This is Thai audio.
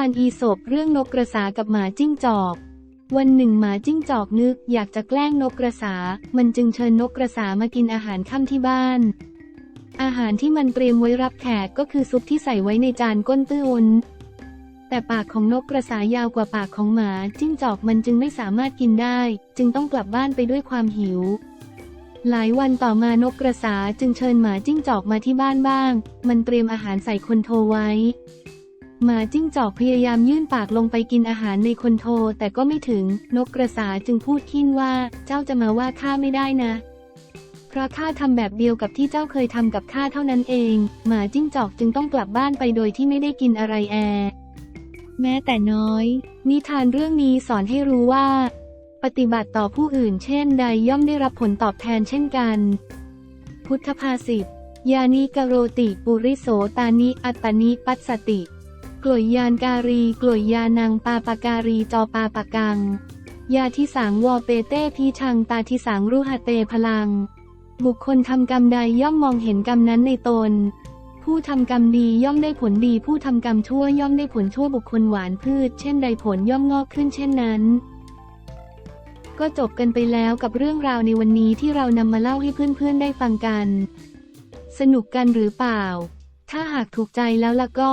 านอีสบเรื่องนกกระสากับหมาจิ้งจอก วันหนึ่งหมาจิ้งจอกนึกอยากจะแกล้งนกกระสา มันจึงเชิญนกกระสามากินอาหารค่ำที่บ้าน อาหารที่มันเตรียมไว้รับแขกก็คือซุปที่ใส่ไว้ในจานก้นตื้นแต่ปากของนกกระสายาวกว่าปากของหมาจิ้งจอกมันจึงไม่สามารถกินได้ จึงต้องกลับบ้านไปด้วยความหิว หลายวันต่อมานกกระสาจึงเชิญหมาจิ้งจอกมาที่บ้านบ้าง มันเตรียมอาหารใส่คนโทไว้ หมาจิ้งจอกพยายามยื่นปากลงไปกินอาหารในคนโท แต่ก็ไม่ถึง นกกระสาจึงพูดขิ้นว่า เจ้าจะมาว่าข้าไม่ได้นะ เพราะข้าทำแบบเดียวกับที่เจ้าเคยทำกับข้าเท่านั้นเอง หมาจิ้งจอกจึงต้องกลับบ้านไปโดยที่ไม่ได้กินอะไรแอ แม้แต่น้อย นิทานเรื่องนี้สอนให้รู้ว่า ปฏิบัติต่อผู้อื่นเช่นใดย่อมได้รับผลตอบแทนเช่นกัน พุทธภาษิตยานิกโรติปุริโสตานิอัตตนิปัสสติ กลวยยานการีกลวยยานังปาปาการีจอปาปากัง ยาทิสังวอเปเต้พีชังตาทิสังรุหะเตพลัง บุคคลทำกรรมใดย่อมมองเห็นกรรมนั้นในตน ผู้ทำกรรมดีย่อมได้ผลดี ผู้ทำกรรมชั่วย่อมได้ผลชั่วบุคคลหวานพืช เช่นใดผลย่อมงอกขึ้นเช่นนั้นก็จบกันไปแล้วกับเรื่องราวในวันนี้ที่เรานำมาเล่าให้เพื่อนๆได้ฟังกัน สนุกกันหรือเปล่า ถ้าหากถูกใจแล้วล่ะก็